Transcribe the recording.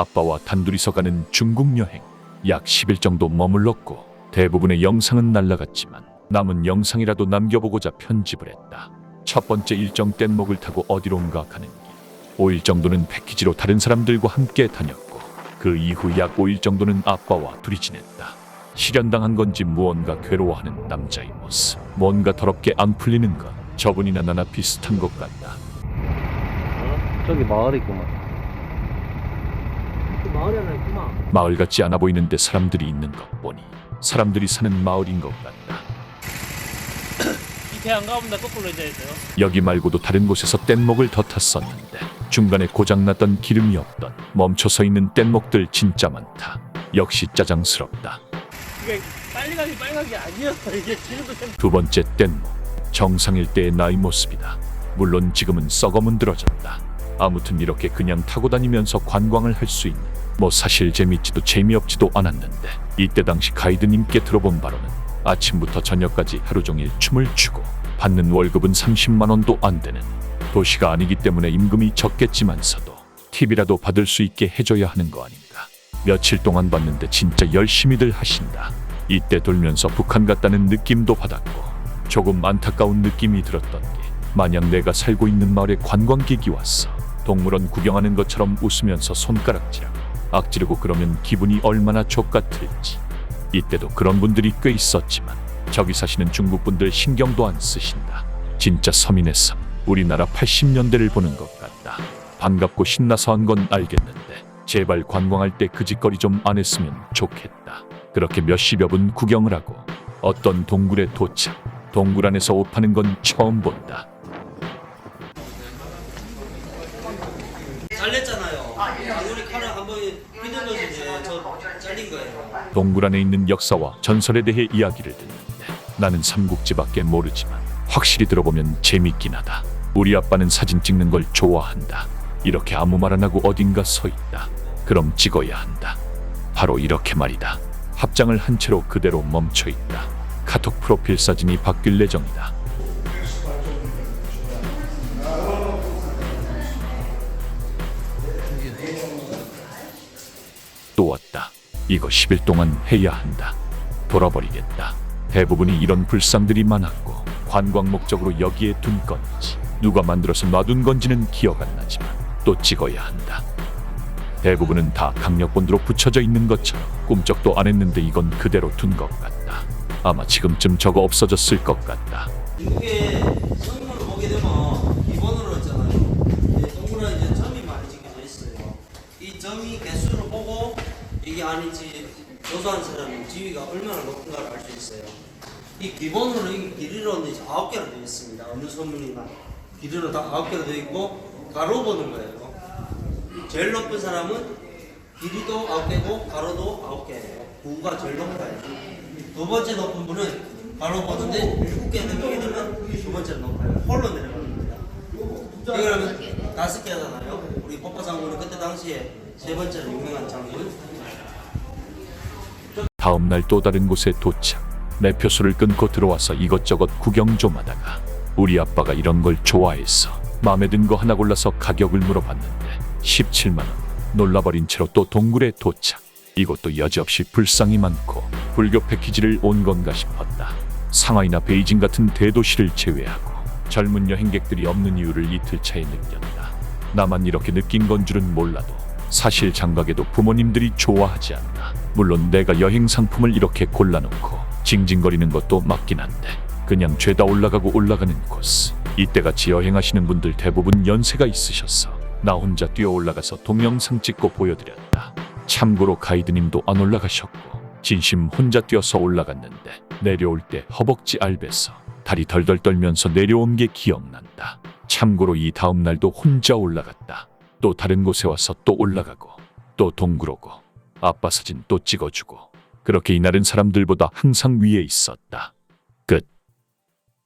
아빠와 단둘이서 가는 중국 여행 약 10일 정도 머물렀고 대부분의 영상은 날라갔지만 남은 영상이라도 남겨보고자 편집을 했다. 첫 번째 일정 뗏목을 타고 어디론가 가는 길. 5일 정도는 패키지로 다른 사람들과 함께 다녔고 그 이후 약 5일 정도는 아빠와 둘이 지냈다. 실현당한 건지 무언가 괴로워하는 남자의 모습. 뭔가 더럽게 안 풀리는 것. 저분이나 나나 비슷한 것 같다. 어? 저기 마을 있구만. 그 마을이 하나 있구만. 마을 같지 않아 보이는데 사람들이 있는 것 보니 사람들이 사는 마을인 것 같다. 이배 안 가보면 나 거꾸로 해야 돼요. 여기 말고도 다른 곳에서 뗏목을 더 탔었는데 중간에 고장났던 기름이 없던 멈춰서 있는 뗏목들 진짜 많다. 역시 짜장스럽다. 이게 빨리 가기 빨리 가기 아니었어. 이게 지금도 좀두 번째 뗏목 정상일 때의 나의 모습이다. 물론 지금은 썩어 문드러졌다. 아무튼 이렇게 그냥 타고 다니면서 관광을 할 수 있는 뭐 사실 재밌지도 재미없지도 않았는데 이때 당시 가이드님께 들어본 바로는 아침부터 저녁까지 하루 종일 춤을 추고 받는 월급은 30만 원도 안 되는 도시가 아니기 때문에 임금이 적겠지만서도 팁이라도 받을 수 있게 해줘야 하는 거 아닌가. 며칠 동안 봤는데 진짜 열심히들 하신다. 이때 돌면서 북한 같다는 느낌도 받았고 조금 안타까운 느낌이 들었던 게 마냥 내가 살고 있는 마을에 관광객이 왔어 동물원 구경하는 것처럼 웃으면서 손가락질하고 악지르고 그러면 기분이 얼마나 족같을지. 이때도 그런 분들이 꽤 있었지만 저기 사시는 중국 분들 신경도 안 쓰신다. 진짜 서민의 섬 우리나라 80년대를 보는 것 같다. 반갑고 신나서 한 건 알겠는데 제발 관광할 때 그 짓거리 좀 안 했으면 좋겠다. 그렇게 몇십여 분 구경을 하고 어떤 동굴에 도착. 동굴 안에서 옷 파는 건 처음 본다. 잘렸잖아요. 우리 칼을 한번 휘둘러서 이제 저 잘린 거예요. 동굴 안에 있는 역사와 전설에 대해 이야기를 듣는데 나는 삼국지밖에 모르지만 확실히 들어보면 재밌긴 하다. 우리 아빠는 사진 찍는 걸 좋아한다. 이렇게 아무 말 안 하고 어딘가 서 있다. 그럼 찍어야 한다. 바로 이렇게 말이다. 합장을 한 채로 그대로 멈춰 있다. 카톡 프로필 사진이 바뀔 예정이다. 이거 10일 동안 해야 한다. 돌아버리겠다. 대부분이 이런 불상들이 많았고 관광 목적으로 여기에 둔 건지 누가 만들어서 놔둔 건지는 기억 안 나지만 또 찍어야 한다. 대부분은 다 강력본드로 붙여져 있는 것처럼 꿈쩍도 안 했는데 이건 그대로 둔 것 같다. 아마 지금쯤 저거 없어졌을 것 같다. 미국에 성문을 보게 되면 기본으로 있잖아요. 예, 동물은 이제 점이 많이 찍혀져 있어요. 이 점이 보고 이게 아닌지 조사한 사람은 지위가 얼마나 높은가를 알 수 있어요. 이 기본으로 이 길이로는 이제 아홉 개로 되어 있습니다. 어느 소문이나 길이로 다 아홉 개로 되어 있고 가로 보는 거예요. 제일 높은 사람은 길이도 아홉 개고 가로도 아홉 개예요. 구가 제일 높아요. 두 번째 높은 분은 가로 보는데 일곱 개 넘게 되면 두 번째 높아요. 홀로 내려갑니다. 그러면 다섯 개 하잖아요. 우리 poppa 장군은 그때 당시에 세 번째로 유명한 장군. 다음 날 또 다른 곳에 도착. 매표소를 끊고 들어와서 이것저것 구경 좀 하다가 우리 아빠가 이런 걸 좋아해서 마음에 든 거 하나 골라서 가격을 물어봤는데 17만 원. 놀라버린 채로 또 동굴에 도착. 이것도 여지없이 불상이 많고 불교 패키지를 온 건가 싶었다. 상하이나 베이징 같은 대도시를 제외하고 젊은 여행객들이 없는 이유를 이틀 차에 느꼈다. 나만 이렇게 느낀 건 줄은 몰라도 사실 장가게도 부모님들이 좋아하지 않나. 물론 내가 여행 상품을 이렇게 골라놓고 징징거리는 것도 맞긴 한데 그냥 죄다 올라가고 올라가는 코스. 이때같이 여행하시는 분들 대부분 연세가 있으셔서 나 혼자 뛰어 올라가서 동영상 찍고 보여드렸다. 참고로 가이드님도 안 올라가셨고 진심 혼자 뛰어서 올라갔는데 내려올 때 허벅지 알배서 다리 덜덜 떨면서 내려온 게 기억난다. 참고로 이 다음 날도 혼자 올라갔다. 또 다른 곳에 와서 또 올라가고 또 동굴 오고 아빠 사진 또 찍어주고 그렇게 이날은 사람들보다 항상 위에 있었다.